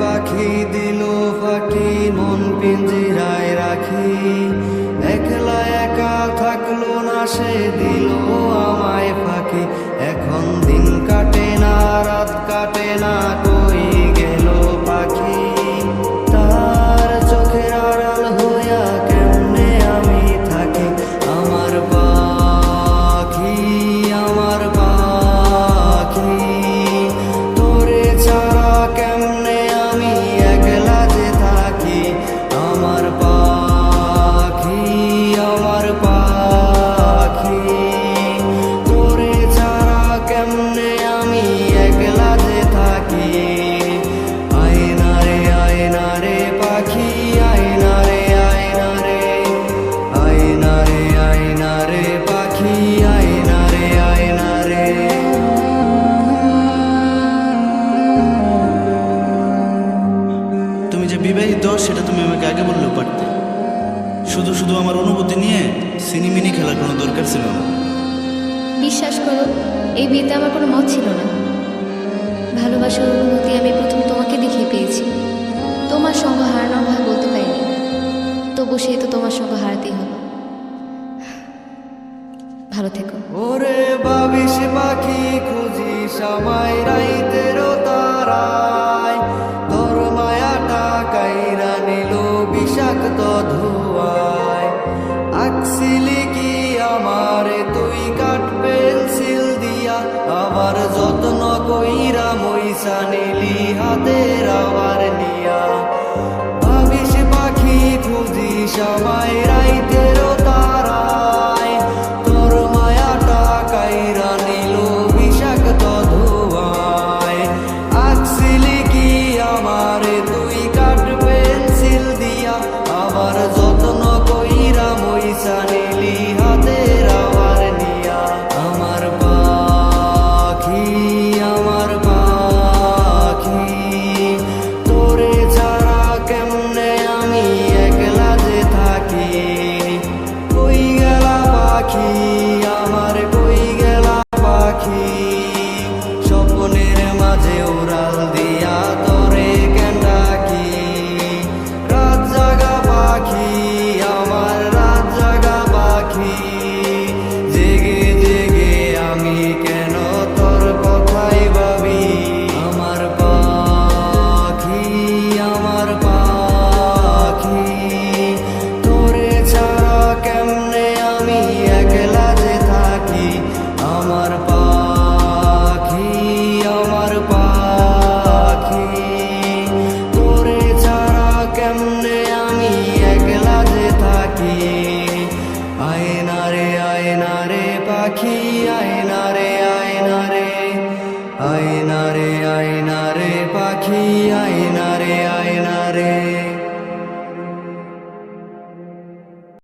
পাখি দিল পাখি মন পিঞ্জিরায় রাখি। একলা একা থাকল না সে দিল শুধু আমার অনুভূতি নিয়ে সিনিমিনি খেলার কোনো দরকার ছিল না। বিশ্বাস করো এই বিয়েতে আমার কোনো মত ছিল না। ভালোবাসার অনুভূতি আমি প্রথম তোমাকে দেখে পেয়েছি। তোমার সঙ্গ হারানোর ভয় বলতে পারিনি। তবু সে তো তোমার সঙ্গ হারাতেই হলো ভালো থেকো। ওরে বাবিশ পাখি কইরা মইসা নিলি হাতের আবার নিয়া। ভাবিস পাখি খুঁজিস রাইতেরও আয়না রে আয়না রে পাখি আয়না